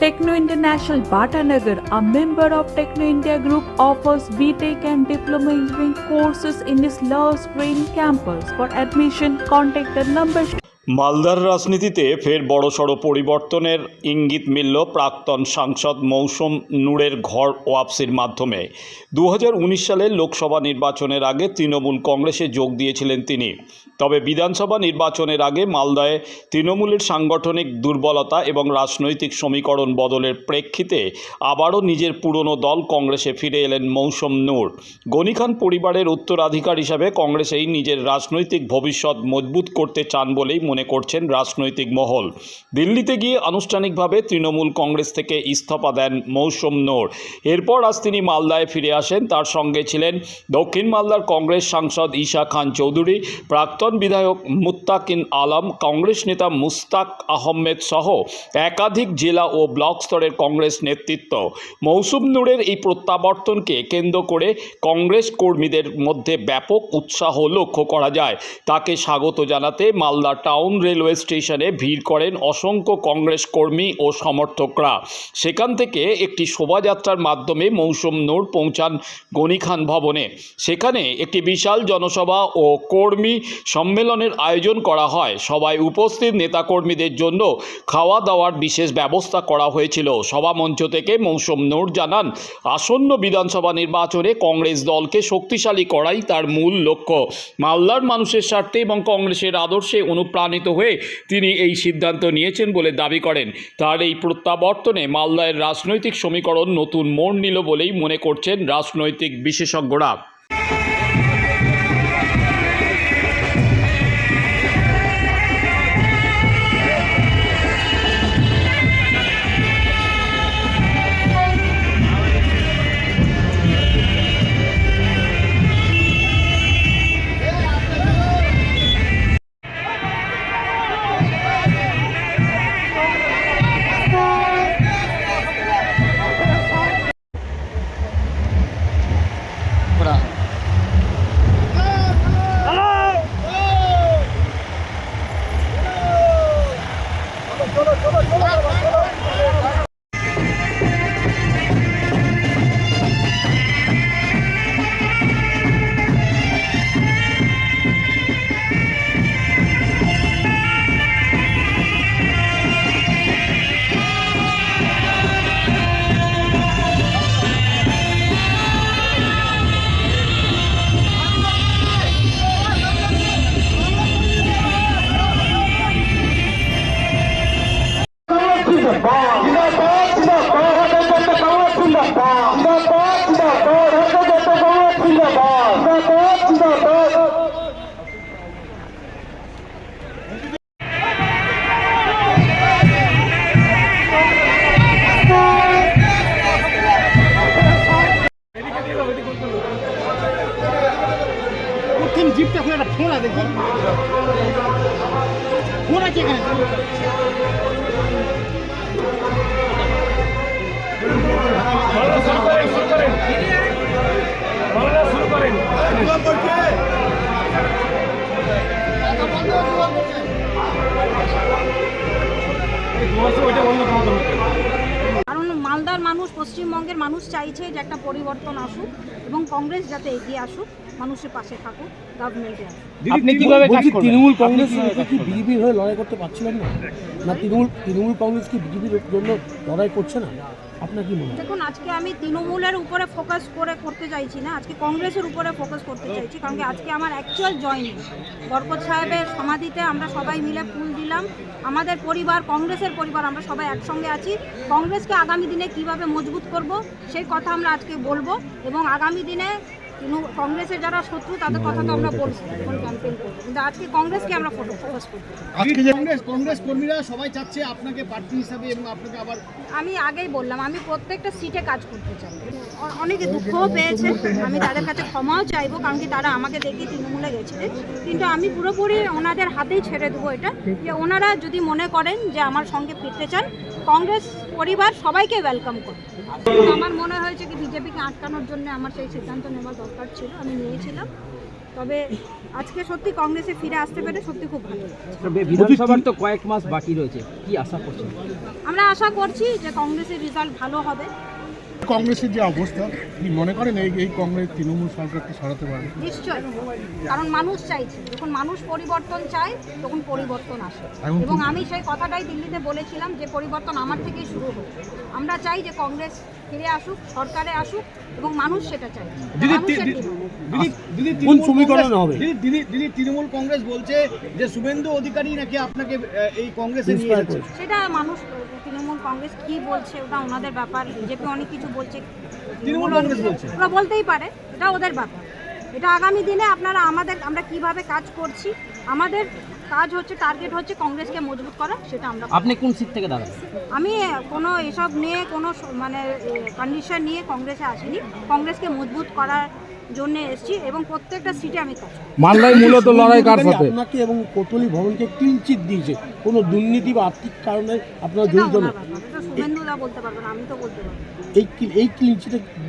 Techno International Bhatanagar, a member of Techno India Group, offers BTEC and Diploma Engineering courses in its Love Green campus. For admission, contact the number মালদার রাজনীতিতে ফের বড়সড় পরিবর্তনের ইঙ্গিত মিলল প্রাক্তন সাংসদ মৌসুম নূরের ঘর ওয়াপসির মাধ্যমে দু সালের লোকসভা নির্বাচনের আগে তৃণমূল কংগ্রেসে যোগ দিয়েছিলেন তিনি তবে বিধানসভা নির্বাচনের আগে মালদায় তৃণমূলের সাংগঠনিক দুর্বলতা এবং রাজনৈতিক সমীকরণ বদলের প্রেক্ষিতে আবারও নিজের পুরনো দল কংগ্রেসে ফিরে এলেন মৌসুম নূর। গনিখান পরিবারের উত্তরাধিকার হিসাবে কংগ্রেসেই নিজের রাজনৈতিক ভবিষ্যৎ মজবুত করতে চান বলেই মনে করছেন রাজনৈতিক মহল। দিল্লিতে গিয়ে আনুষ্ঠানিকভাবে তৃণমূল কংগ্রেস থেকে ইস্তফা দেন মৌসুম নূর। এরপর আজ তিনি মালদায় ফিরে আসেন। তার সঙ্গে ছিলেন দক্ষিণ মালদার কংগ্রেস সাংসদ ঈশা খান চৌধুরী। প্রাক্তন বিধায়ক মুত্তাকিন আলম, কংগ্রেস নেতা মুস্তাক আহমেদ সহ একাধিক জেলা ও ব্লক স্তরের কংগ্রেস নেতৃত্ব। মৌসুম নূরের এই প্রত্যাবর্তনকে কেন্দ্র করে কংগ্রেস কর্মীদের মধ্যে ব্যাপক উৎসাহ লক্ষ্য করা যায়। তাকে স্বাগত জানাতে মালদা টাউন রেলওয়ে স্টেশনে ভিড় করেন অসংখ্য কংগ্রেস কর্মী ও সমর্থকরা। সেখান থেকে একটি শোভাযাত্রার মাধ্যমে মৌসুম নূর পৌঁছান গনিখান ভবনে। সেখানে একটি বিশাল জনসভা ও কর্মী সম্মেলনের আয়োজন করা হয়। সবাই উপস্থিত নেতাকর্মীদের জন্য খাওয়া দাওয়ার বিশেষ ব্যবস্থা করা হয়েছিল। সভামঞ্চ থেকে মৌসুম নূর জানান, আসন্ন বিধানসভা নির্বাচনে কংগ্রেস দলকে শক্তিশালী করাই তার মূল লক্ষ্য। মালদার মানুষের স্বার্থে এবং কংগ্রেসের আদর্শে অনুপ্রাণিত হয়ে তিনি এই সিদ্ধান্ত নিয়েছেন বলে দাবি করেন। তার এই প্রত্যাবর্তনে মালদায়ের রাজনৈতিক সমীকরণ নতুন মোড় নিল বলেই মনে করছেন রাজনৈতিক বিশেষজ্ঞরা। জিপটা খুলে একটা ফোন আছে দেখি। ফোন আছে এখানে। কারণ মালদার মানুষ পশ্চিমবঙ্গের মানুষ চাইছে যে একটা পরিবর্তন আসুক এবং কংগ্রেস যাতে এগিয়ে আসুক মানুষের পাশে থাকুক গভর্নমেন্টে আপনি কীভাবে কাজ করবেন? তৃণমূল কংগ্রেস কি বিজেপির হয়ে লড়াই করতে পারছিলেন না? না তৃণমূল তৃণমূল কংগ্রেস কি বিজেপির জন্য লড়াই করছে না? আপনার কি মনে দেখুন আজকে আমি তৃণমূলের উপরে ফোকাস করে করতে চাইছি না আজকে কংগ্রেসের উপরে ফোকাস করতে চাইছি কারণ কি আজকে আমার অ্যাকচুয়াল জয়নিং বরকত সাহেবের সমাধিতে আমরা সবাই মিলে ফুল দিলাম আমাদের পরিবার, কংগ্রেসের পরিবার, আমরা সবাই একসঙ্গে আছি। কংগ্রেসকে আগামী দিনে কীভাবে মজবুত করব, সেই কথা আমরা আজকে বলব এবং আগামী দিনে কংগ্রেসের যারা শত্রু তাদের কথা তো আমরা বলছি ক্যাম্পেইন করব। কিন্তু আজকে কংগ্রেসকে আমরা ফোকাস করব। কংগ্রেস কংগ্রেস কর্মীরা সবাই চাচ্ছে আপনাকে প্রার্থী হিসাবে এবং আপনাকে আবার আমি আগেই বললাম আমি প্রত্যেকটা সিটে কাজ করতে চাই। অনেকে দুঃখও পেয়েছে আমি তাদের কাছে ক্ষমাও চাইব কারণ কি তারা আমাকে দেখে তৃণমূলে গেছিলেন কিন্তু আমি পুরোপুরি ওনাদের হাতেই ছেড়ে দেবো এটা যে ওনারা যদি মনে করেন যে আমার সঙ্গে ফিরতে চান কংগ্রেস পরিবার সবাইকে ওয়েলকাম করে আমার মনে হয়েছে কি বিজেপিকে আটকানোর জন্য আমার সেই সিদ্ধান্ত নেওয়া দরকার ছিল আমি নিয়েছিলাম। তবে আজকে সত্যি কংগ্রেসে ফিরে আসতে পেরে সত্যি খুব ভালো তবে বিধানসভার তো কয়েক মাস বাকি রয়েছে কি আশা করছেন? আমরা আশা করছি যে কংগ্রেসের রেজাল্ট ভালো হবে। কংগ্রেসের যে অবস্থা কি মনে করেন এই এই কংগ্রেস তৃণমূল সরকারকে সরাতে পারবে নিশ্চয় কারণ মানুষ চাইছে। যখন মানুষ পরিবর্তন চায় তখন পরিবর্তন আসে। এবং আমি সেই কথাটাই দিল্লিতে বলেছিলাম যে পরিবর্তন আমার থেকেই শুরু হোক। আমরা চাই যে কংগ্রেস ফিরে আসুক সরকারে আসুক এবং মানুষ সেটা চায়। কোন তৃণমূল কংগ্রেস- হবে? দিদি দিদি দিদি তৃণমূল কংগ্রেস বলছে যে শুভেন্দু অধিকারী নাকি আপনাকে এই কংগ্রেসে নিয়ে যাচ্ছে? সেটা মানুষ তৃণমূল কংগ্রেস কি বলছে ওটা ওনাদের ব্যাপার বিজেপি অনেক কিছু বলছে। তৃণমূল কংগ্রেস বলছে। ওরা বলতেই পারে এটা ওদের ব্যাপার। এটা আগামী দিনে আপনারা আমাদের আমরা কীভাবে কাজ করছি আমাদের কাজ হচ্ছে টার্গেট হচ্ছে কংগ্রেসকে মজবুত করা সেটা আমরা আপনি কোন সিট থেকে দাঁড়ান আমি কোনো এসব নিয়ে কোনো মানে কন্ডিশন নিয়ে কংগ্রেসে আসিনি। কংগ্রেসকে মজবুত করার জন্য এসেছি এবং প্রত্যেকটা সিটে আমি কাজ মালদায় মূলত লড়াই কার সাথে? আপনাকে এবং কোটলি ভবনকে চিট দিয়েছে। কোনো দুর্নীতি বা আর্থিক কারণে আপনারা জড়িত না। এটা শুভেন্দুদা বলতে পারবেন আমি তো বলতে পারব না। এই এই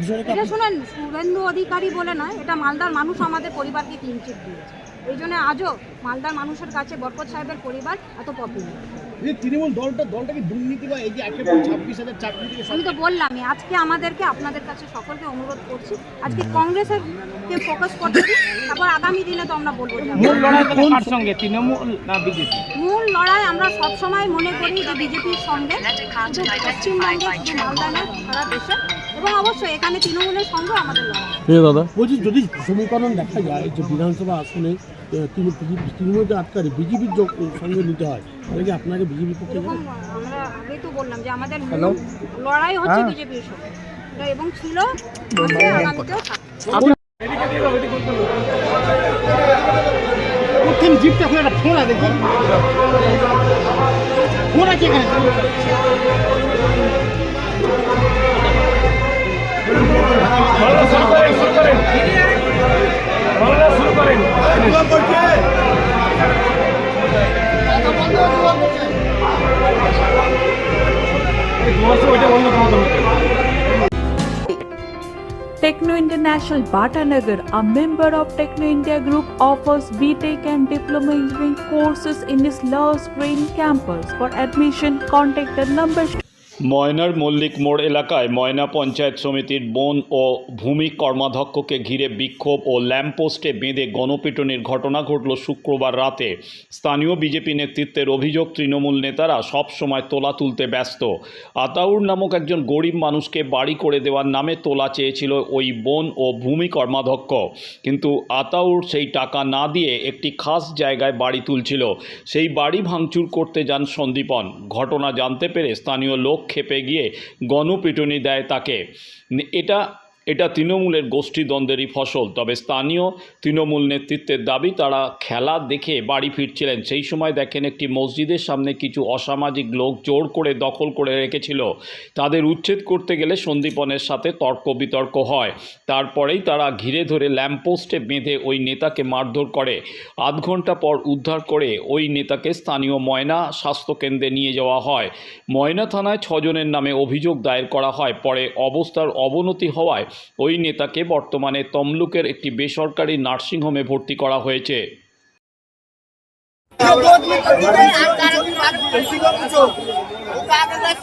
বিষয়টা শুনেন শুভেন্দু অধিকারী বলে না এটা মালদার মানুষ আমাদের পরিবারকে ক্লিনচিট দিয়েছে? এই জন্য আজও মালদার মানুষের কাছে বরকত সাহেবের পরিবার এত পপুলার তৃণমূল দলটা দলটা কি দুর্নীতি বা এই যে ছাব্বিশ হাজার চাকরি আমি তো বললামই আজকে আমাদেরকে আপনাদের কাছে সকলকে অনুরোধ করছি আজকে কংগ্রেসের কে ফোকাস করছি তারপর আগামী দিনে তো আমরা বলব মূল লড়াই কার সঙ্গে তৃণমূল না বিজেপি? মূল লড়াই আমরা সবসময় মনে করি যে বিজেপির সঙ্গে শুধু পশ্চিমবঙ্গে শুধু মালদা নয় সারা দেশে। এবং অবশ্যই এখানে তৃণমূলের সঙ্গেও আমাদের লড়াই। দাদা? বলছি যদি সমীকরণ দেখা যায় যে বিধানসভা আসনে তৃণমূলকে আটকারে বিজেপির সঙ্গে নিতে হয় তাহলে কি আপনাকে বিজেপির পক্ষে আমরা আগেই তো বললাম যে আমাদের লড়াই হচ্ছে বিজেপির সঙ্গে। এবং ছিল আগামীতেও প্রথম জিপটা খুলে একটা ফোন আছে ফোন আছে এখানে। Techno International Bhatanagar, a member of Techno India Group, offers BTEC and Diploma Engineering courses in its Love Green campus. For admission, contact the number ময়নার মল্লিক মোড় এলাকায় ময়না পঞ্চায়েত সমিতির বন ও ভূমি কর্মাধ্যক্ষকে ঘিরে বিক্ষোভ ও ল্যাম্পপোস্টে বেঁধে গণপিটনের ঘটনা ঘটল শুক্রবার রাতে। স্থানীয় বিজেপি নেতৃত্বের অভিযোগ, তৃণমূল নেতারা সব সময় তোলা তুলতে ব্যস্ত। আতাউর নামক একজন গরিব মানুষকে বাড়ি করে দেওয়ার নামে তোলা চেয়েছিল ওই বন ও ভূমি কর্মাধ্যক্ষ। কিন্তু আতাউর সেই টাকা না দিয়ে একটি খাস জায়গায় বাড়ি তুলছিল। সেই বাড়ি ভাঙচুর করতে যান সন্দীপন। ঘটনা জানতে পেরে স্থানীয় লোক খেপে গিয়ে গণপিটুনি দেয় তাকে। এটা এটা তৃণমূলের গোষ্ঠীদ্বন্দ্বেরই ফসল। তবে স্থানীয় তৃণমূল নেতৃত্বের দাবি, তারা খেলা দেখে বাড়ি ফিরছিলেন। সেই সময় দেখেন একটি মসজিদের সামনে কিছু অসামাজিক লোক জোর করে দখল করে রেখেছিল। তাদের উচ্ছেদ করতে গেলে সন্দীপনের সাথে তর্ক বিতর্ক হয়। তারপরেই তারা ঘিরে ধরে ল্যাম্পপোস্টে বেঁধে ওই নেতাকে মারধর করে। আধ ঘণ্টা পর উদ্ধার করে ওই নেতাকে স্থানীয় ময়না স্বাস্থ্যকেন্দ্রে নিয়ে যাওয়া হয়। ময়না থানায় ছজনের নামে অভিযোগ দায়ের করা হয়। পরে অবস্থার অবনতি হওয়ায় ওই নেতাকে বর্তমানে তমলুকের একটি বেসরকারি নার্সিংহোমে ভর্তি করা হয়েছে।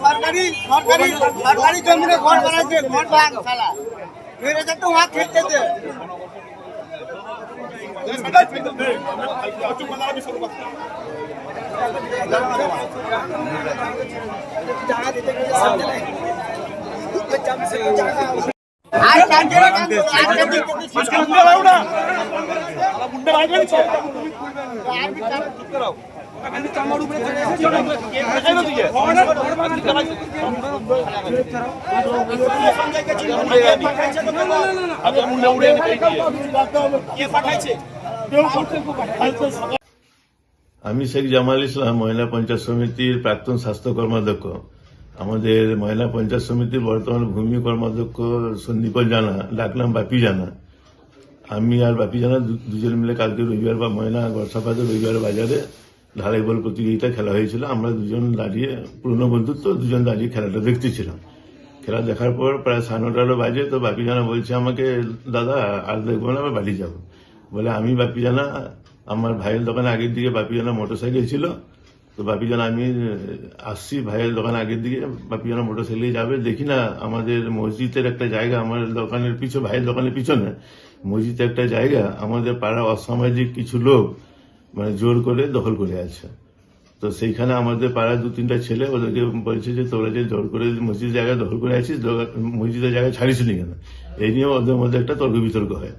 সরকারি সরকারি সরকারি জমিনে ঘর বানাচ্ছে ঘর ভাঙ শালা দুই হাজার তো ওয়া খেলতে দে আর চারটে আর চারটে আমি শেখ জামাল ইসলাম মহিলা পঞ্চায়েত সমিতির প্রাক্তন স্বাস্থ্য কর্মাধ্যক্ষ। আমাদের মহিলা পঞ্চায়েত সমিতির বর্তমান ভূমি কর্মাধ্যক্ষ সন্দীপন জানা ডাকলাম বাপি জানা। আমি আর বাপি জানা দুজন মিলে কালকে রবিবার বা ময়না বর্ষাপাতে রবিবার বাজারে ঢালাই বল প্রতিযোগিতা খেলা হয়েছিল। আমরা দুজন দাঁড়িয়ে, পুরনো বন্ধুত্ব, দুজন দাঁড়িয়ে খেলাটা দেখতেছিলাম। খেলা দেখার পর প্রায় সাড়ে নটারও বাজে, তো বাপি জানা বলছে আমাকে, দাদা, আর দেখব না আমি বাড়ি যাব। বলে, আমি বাপি জানা, আমার ভাইয়ের দোকানে আগের দিকে বাপি জানা মোটর সাইকেল ছিল তো বাপি জানা আমি আসছি ভাইয়ের দোকান আগের দিকে। বাপি জানা মোটর সাইকেলে যাবে। দেখি না, আমাদের মসজিদের একটা জায়গা, আমার দোকানের পিছনে, ভাইয়ের দোকানের পিছনে। মসজিদের একটা জায়গা, আমাদের পাড়া অসামাজিক কিছু লোক মানে জোর করে দখল করে আছে। তো সেইখানে আমাদের পাড়ার দু তিনটা ছেলে, ওদেরকে বলছে যে, তোরা যে জোর করে মসজিদের জায়গায় দখল করে আছিস মসজিদের জায়গায় ছাড়িসনি কেন? এই নিয়ে ওদের মধ্যে একটা তর্ক বিতর্ক হয়।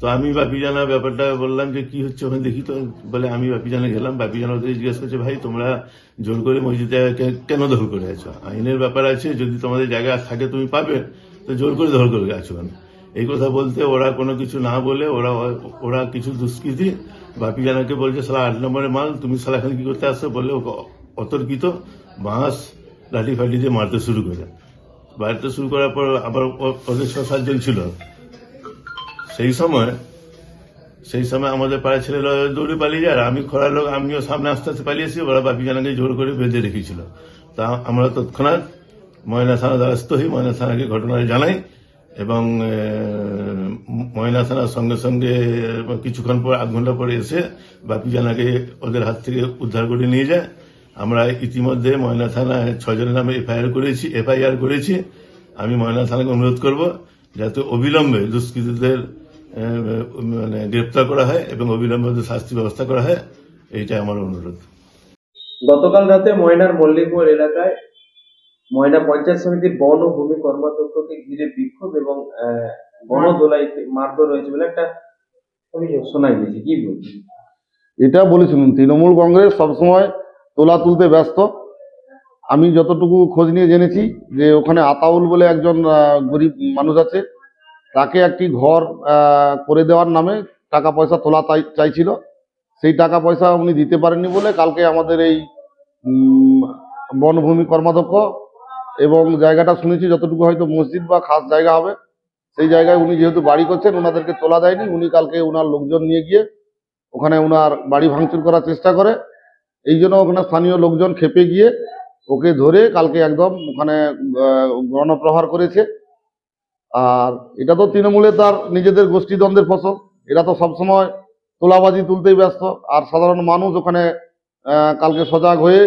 তো আমি বাপি জানা ব্যাপারটা বললাম যে, কি হচ্ছে? ওখানে দেখি তো, বলে, আমি বাপি জানা গেলাম। বাপি জানা ওদের জিজ্ঞেস করছে, ভাই, তোমরা জোর করে মসজিদে কেন দখল করে আছো? আইনের ব্যাপার আছে, যদি তোমাদের জায়গা থাকে তুমি পাবে, তো জোর করে দখল করে আছো কেন? এই কথা বলতে ওরা কোনো কিছু না বলে ওরা ওরা কিছু দুষ্কৃতি, বাপি জানাকে বলছে, সালা, আট নম্বরের মাল, তুমি সালা এখানে কি করতে আসছো? বলে অতর্কিত বাঁশ লাঠি ফাটি দিয়ে মারতে শুরু করে। মারতে শুরু করার পর আবার ওদের ছ সাতজন ছিল। সেই সময় সেই সময় আমাদের পাড়ার ছেলেরা দৌড়ে পালিয়ে যায় আর আমি খরার লোক, আমিও সামনে আস্তে আস্তে পালিয়েছি ওরা বাপি জানাকে জোর করে বেঁধে রেখেছিল। তা আমরা তৎক্ষণাৎ ময়না থানা দ্বারস্থ হই, ময়না থানাকে ঘটনা জানাই এবং ময়না থানার সঙ্গে সঙ্গে কিছুক্ষণ পর, আধ ঘণ্টা পরে এসে বাপি জানাকে ওদের হাত থেকে উদ্ধার করে নিয়ে যায়। আমরা ইতিমধ্যে ময়না থানায় ছজনের নামে এফআইআর করেছি এফআইআর করেছি। আমি ময়না থানাকে অনুরোধ করব যাতে অবিলম্বে দুষ্কৃতীদের মানে গ্রেপ্তার করা হয় এবং অবিলম্বে শাস্তি ব্যবস্থা করা হয় এইটাই আমার অনুরোধ। গতকাল রাতে ময়নার মল্লিকপুর এলাকায় ময়না পঞ্চায়েত সমিতির বন ও ভূমি কর্মাধ্যক্ষকে ঘিরে বিক্ষোভ এবং আহ, গণদোলাই মারধর হয়েছে বলে একটা অভিযোগ শোনা গিয়েছে কি বলছি এটা বলেছিলেন তৃণমূল কংগ্রেস সবসময় তোলা তুলতে ব্যস্ত। আমি যতটুকু খোঁজ নিয়ে জেনেছি যে ওখানে আতাউল বলে একজন গরিব মানুষ আছে। তাকে একটি ঘর করে দেওয়ার নামে টাকা পয়সা তোলা চাইছিল। সেই টাকা পয়সা উনি দিতে পারেননি বলে কালকে আমাদের এই বনভূমি কর্মাধ্যক্ষ এবং জায়গাটা শুনেছি যতটুকু হয়তো মসজিদ বা খাস জায়গা হবে, সেই জায়গায় উনি যেহেতু বাড়ি করছেন ওনাদেরকে তোলা দেয়নি। উনি কালকে ওনার লোকজন নিয়ে গিয়ে ওখানে ওনার বাড়ি ভাঙচুর করার চেষ্টা করে। এই জন্য ওখানে স্থানীয় লোকজন খেপে গিয়ে ওকে ধরে কালকে একদম ওখানে গণপ্রহার করেছে। আর এটা তো তৃণমূলে তার নিজেদের গোষ্ঠীদ্বন্দ্বের ফসল এরা তো সবসময় তোলাবাজি তুলতেই ব্যস্ত আর সাধারণ মানুষ ওখানে কালকে সজাগ হয়ে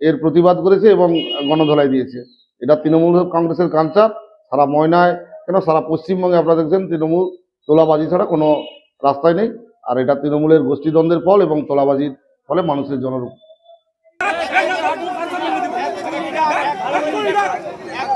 এর প্রতিবাদ করেছে এবং গণধোলাই দিয়েছে এটা তৃণমূল কংগ্রেসের কাঞ্চার সারা ময়নায় কেন সারা পশ্চিমবঙ্গে আপনারা দেখছেন তৃণমূল তোলাবাজি ছাড়া কোনো রাস্তায় নেই আর এটা তৃণমূলের গোষ্ঠীদ্বন্দ্বের ফল এবং তোলাবাজির ফলে মানুষের জনরূপ